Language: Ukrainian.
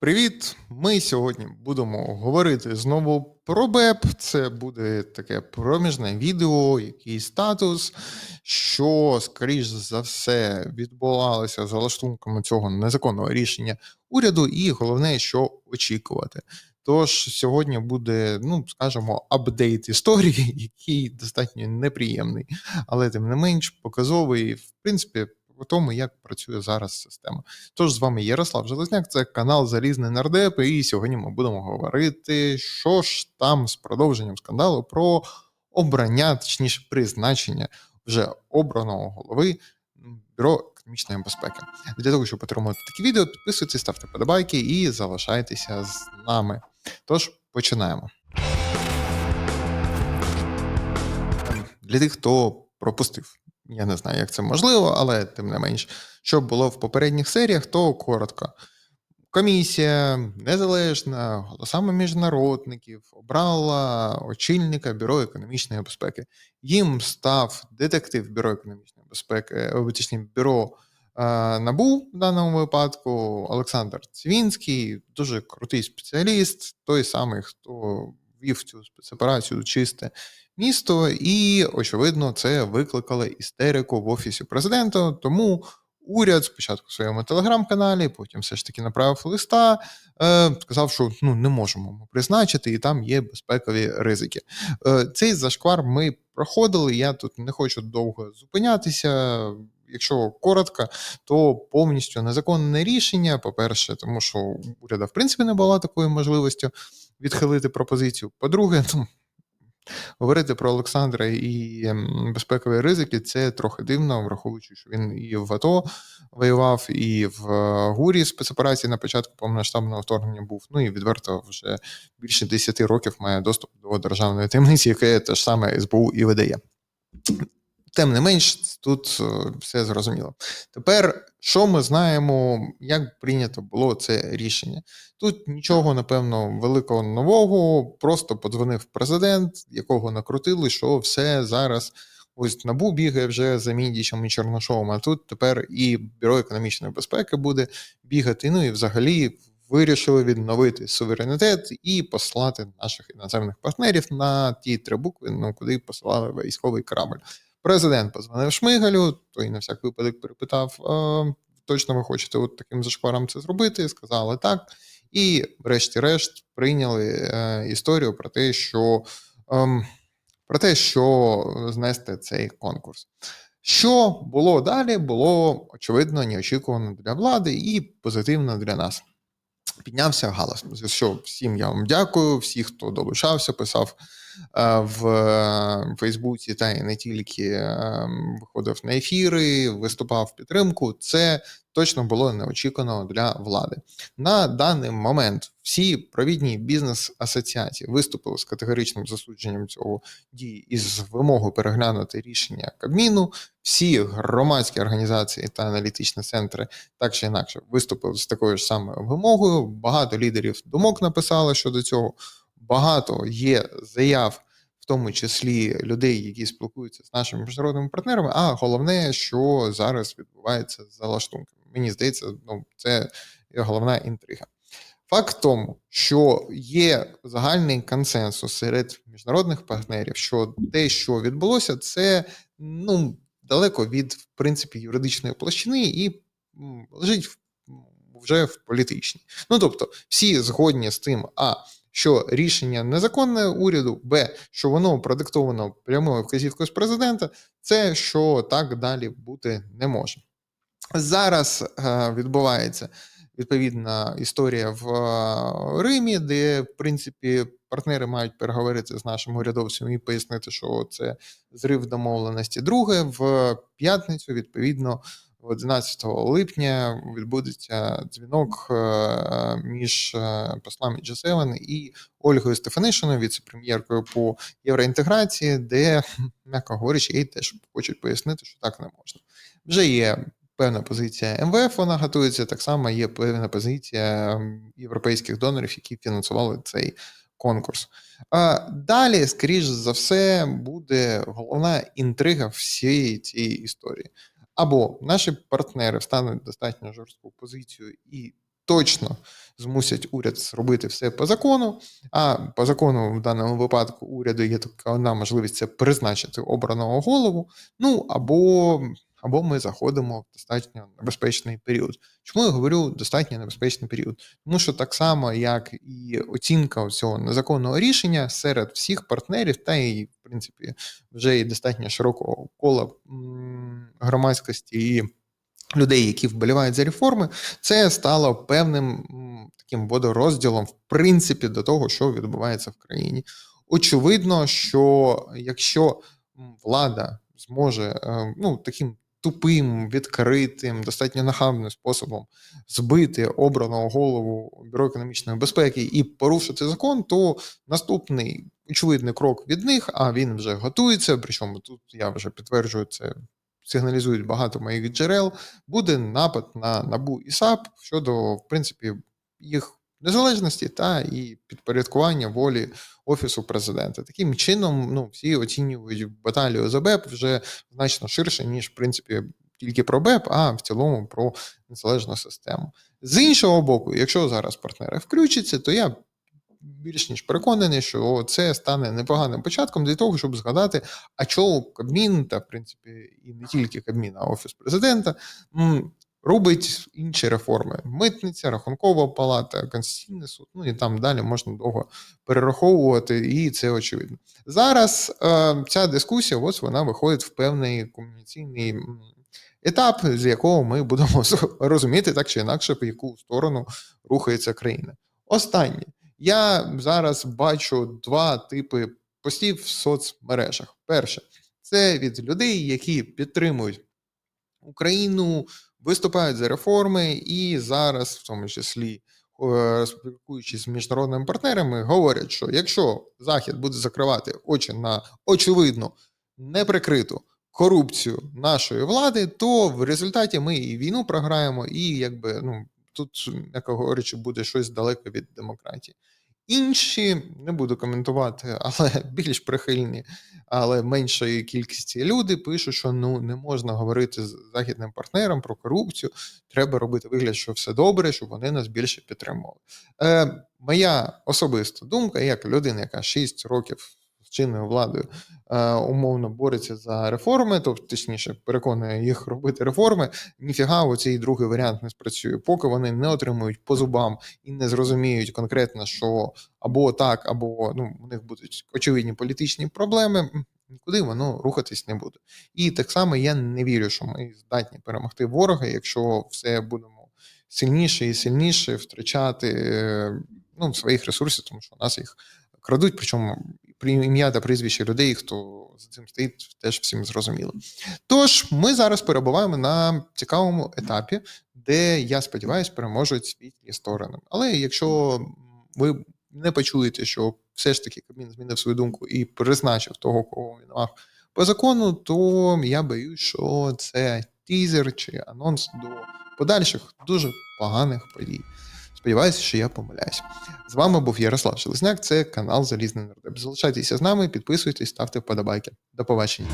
Привіт! Ми сьогодні будемо говорити знову про БЕП. Це буде таке проміжне відео, який статус, що, скоріш за все, відбувалося за лаштунками цього незаконного рішення уряду, і головне, що очікувати. Тож сьогодні буде, ну скажімо, апдейт історії, який достатньо неприємний, але тим не менш показовий, в принципі, по тому, як працює зараз система. Тож з вами Ярослав Железняк, це канал Залізний Нардеп, і сьогодні ми будемо говорити, що ж там з продовженням скандалу про обрання, точніше, призначення вже обраного голови бюро економічної безпеки. Для того, щоб отримати такі відео, підписуйтесь, ставте подобайки і залишайтеся з нами. Тож починаємо. Для тих, хто пропустив. Я не знаю, як це можливо, але тим не менш, що було в попередніх серіях, то коротко. Комісія незалежна, голосами міжнародників обрала очільника Бюро економічної безпеки. Їм став детектив Бюро економічної безпеки, е, точніше, бюро е, НАБУ в даному випадку Олександр Цвінський, дуже крутий спеціаліст, той самий, хто вів цю спецоперацію чисте місто, і, очевидно, це викликало істерику в офісі президента. Тому уряд спочатку в своєму телеграм-каналі, потім все ж таки направив листа, е, сказав, що ну не можемо ми призначити, і там є безпекові ризики. Е, Цей зашквар ми проходили. Я тут не хочу довго зупинятися. Якщо коротко, то повністю незаконне рішення. По-перше, тому що уряда в принципі не була такої можливості відхилити пропозицію. По-друге, ну Говорити про Олександра і безпекові ризики це трохи дивно, враховуючи, що він і в АТО воював, і в е, ГУРі спецоперації на початку повномасштабного вторгнення був. Ну і відверто вже більше 10 років має доступ до державної таємниці, яке те ж саме СБУ і видає. Тим не менш, тут е, все зрозуміло. Тепер, що ми знаємо, як прийнято було це рішення? Тут нічого, напевно, великого нового, просто подзвонив президент, якого накрутили, що все зараз ось набу бігає вже за Міндічем і Чорношовим, а тут тепер і Бюро економічної безпеки буде бігати. Ну і взагалі вирішили відновити суверенітет і послати наших іноземних партнерів на ті три букви, ну куди посилали військовий корабль. Президент позвонив Шмигалю, той на всяк випадок перепитав: точно ви хочете от таким зашкваром це зробити? Сказали так. І, врешті-решт, прийняли е, історію про те, що ем, про те, що знести цей конкурс. Що було далі, було очевидно неочікувано для влади і позитивно для нас. Піднявся галас. Що всім я вам дякую, всі, хто долучався, писав Е, в Фейсбуці, та й не тільки виходив на ефіри, виступав в підтримку. Це точно було неочікувано для влади. На даний момент всі провідні бізнес-асоціації виступили з категоричним засудженням цього дії із вимогою переглянути рішення Кабміну. Всі громадські організації та аналітичні центри так чи інакше виступили з такою ж самою вимогою. Багато лідерів думок написали щодо цього багато є заяв, в тому числі людей, які спілкуються з нашими міжнародними партнерами. А головне, що зараз відбувається за лаштунками. Мені здається, ну це головна інтрига. Факт в тому, що є загальний консенсус серед міжнародних партнерів, що те, що відбулося, це ну далеко від в принципі юридичної площини і лежить вже в політичній. Ну тобто, всі згодні з тим, а що рішення незаконне уряду, б, що воно продиктовано прямою вказівкою з президента, це що так далі бути не може. Зараз е, відбувається відповідна історія в е, Римі, де в принципі партнери мають переговорити з нашим урядовцем і пояснити, що це зрив домовленості. Друге в п'ятницю відповідно. 11 липня відбудеться дзвінок е, між е, послами G7 і Ольгою Стефанишиною, віце-прем'єркою по євроінтеграції, де, м'яко говорячи, їй теж хочуть пояснити, що так не можна. Вже є певна позиція МВФ, вона готується. Так само є певна позиція європейських донорів, які фінансували цей конкурс. Далі, скоріш за все, буде головна інтрига всієї цієї історії або наші партнери встануть достатньо жорстку позицію і точно змусять уряд зробити все по закону. А по закону в даному випадку уряду є така одна можливість це призначити обраного голову. Ну або, або ми заходимо в достатньо небезпечний період. Чому я говорю достатньо небезпечний період? Тому що так само, як і оцінка цього незаконного рішення серед всіх партнерів, та і в принципі вже і достатньо широкого кола громадськості і людей, які вболівають за реформи, це стало певним таким водорозділом, в принципі, до того, що відбувається в країні. Очевидно, що якщо влада зможе е, ну, таким тупим, відкритим, достатньо нахабним способом збити обраного голову бюро економічної безпеки і порушити закон, то наступний очевидний крок від них, а він вже готується. Причому тут я вже підтверджую це. Сигналізують багато моїх джерел, буде напад на НАБУ і САП щодо, в принципі, їх незалежності та і підпорядкування волі офісу президента. Таким чином, ну всі оцінюють баталію за БЕП вже значно ширше, ніж в принципі тільки про БЕП, а в цілому про незалежну систему. З іншого боку, якщо зараз партнери включаться, то я більш ніж переконаний, що це стане непоганим початком для того, щоб згадати, а чого Кабмін, та в принципі і не тільки Кабмін, а офіс президента. Робить інші реформи: митниця, рахункова палата, конституційний суд. Ну і там далі можна довго перераховувати, і це очевидно. Зараз е, ця дискусія, ось вона виходить в певний комунікаційний етап, з якого ми будемо розуміти так чи інакше, в яку сторону рухається країна. Останнє. Я зараз бачу два типи постів в соцмережах. Перше, це від людей, які підтримують Україну, виступають за реформи, і зараз, в тому числі, е, спілкуючись з міжнародними партнерами, говорять, що якщо Захід буде закривати очі на очевидно неприкриту корупцію нашої влади, то в результаті ми і війну програємо, і якби ну тут, як говорячи, буде щось далеко від демократії. Інші не буду коментувати, але більш прихильні, але меншої кількості люди пишуть, що ну не можна говорити з західним партнером про корупцію. Треба робити вигляд, що все добре, щоб вони нас більше підтримували. Е, Моя особиста думка, як людина, яка 6 років чинною владою е, умовно бореться за реформи, тобто точніше переконує їх робити реформи. Ніфіга, оцей другий варіант не спрацює, поки вони не отримують по зубам і не зрозуміють конкретно, що або так, або ну у них будуть очевидні політичні проблеми. Нікуди воно рухатись не буде. І так само я не вірю, що ми здатні перемогти ворога, якщо все будемо сильніше і сильніше втрачати е, ну, своїх ресурсів, тому що у нас їх крадуть, причому при ім'я та прізвище людей, хто за цим стоїть, теж всім зрозуміло. Тож ми зараз перебуваємо на цікавому етапі, де я сподіваюся, переможуть світлі сторони. Але якщо ви не почуєте, що все ж таки Кабмін змінив свою думку і призначив того, кого він мав по закону, то я боюсь, що це тізер чи анонс до подальших дуже поганих подій. Сподіваюся, що я помиляюсь. З вами був Ярослав Железняк, це канал Залізний Нардеп. Залишайтеся з нами, підписуйтесь, ставте вподобайки. До побачення.